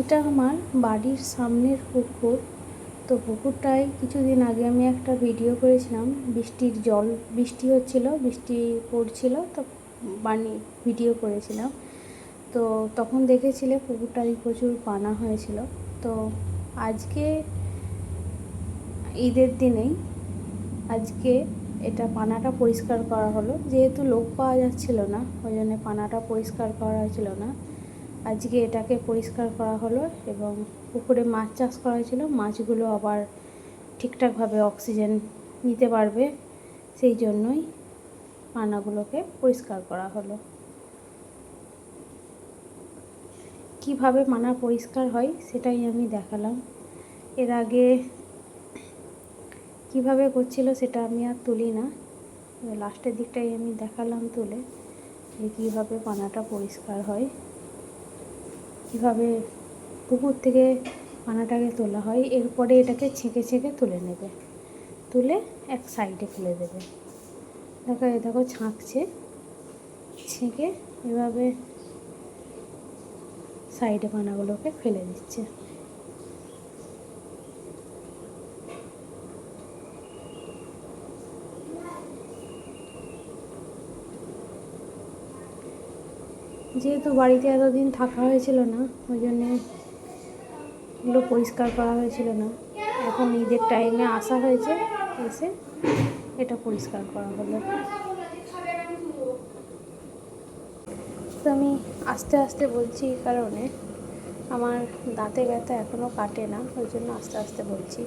এটা আমার বাড়ির সামনের পুকুর। তো পুকুরটায় কিছুদিন আগে আমি একটা ভিডিও করেছিলাম, বৃষ্টির জল, বৃষ্টি হচ্ছিল, বৃষ্টি পড়ছিল, তো বানি ভিডিও করেছিলাম। তো তখন দেখেছিলে পুকুরটায় প্রচুর পানা হয়েছিল। তো আজকে, ঈদের দিনেই আজকে এটা পানাটা পরিষ্কার করা হলো। যেহেতু লোক পাওয়া যাচ্ছিল না, ওই জন্য পানাটা পরিষ্কার করা হয়েছিল না। আজকে এটাকে পরিষ্কার করা হলো এবং পুকুরে মাছ চাষ করা হয়েছিল। মাছগুলো আবার ঠিকঠাকভাবে অক্সিজেন নিতে পারবে, সেই জন্যই পানাগুলোকে পরিষ্কার করা হলো। কীভাবে পানা পরিষ্কার হয় সেটাই আমি দেখালাম। এর আগে কীভাবে করছিল সেটা আমি আর তুলি না। লাস্টের দিকটাই আমি দেখালাম তুলে যে কীভাবে পানাটা পরিষ্কার হয়। কীভাবে পুকুর থেকে পানাটাকে তোলা হয়, এরপরে এটাকে ছেঁকে ছেঁকে তুলে নেবে। তুলে এক সাইডে ফেলে দেবে। দেখো এ দেখো ছাঁকছে। ছেঁকে এভাবে সাইডে পানাগুলোকে ফেলে দিচ্ছে। যেহেতু বাড়িতে এতদিন থাকা হয়েছিল না, ওই জন্যে এগুলো পরিষ্কার করা হয়েছিল না। এখন ঈদের টাইমে আসা হয়েছে, এসে এটা পরিষ্কার করা হলো। তো আমি আস্তে আস্তে বলছি কারণে, আমার দাঁতে ব্যথা এখনও কাটে না, ওই জন্য আস্তে আস্তে বলছি।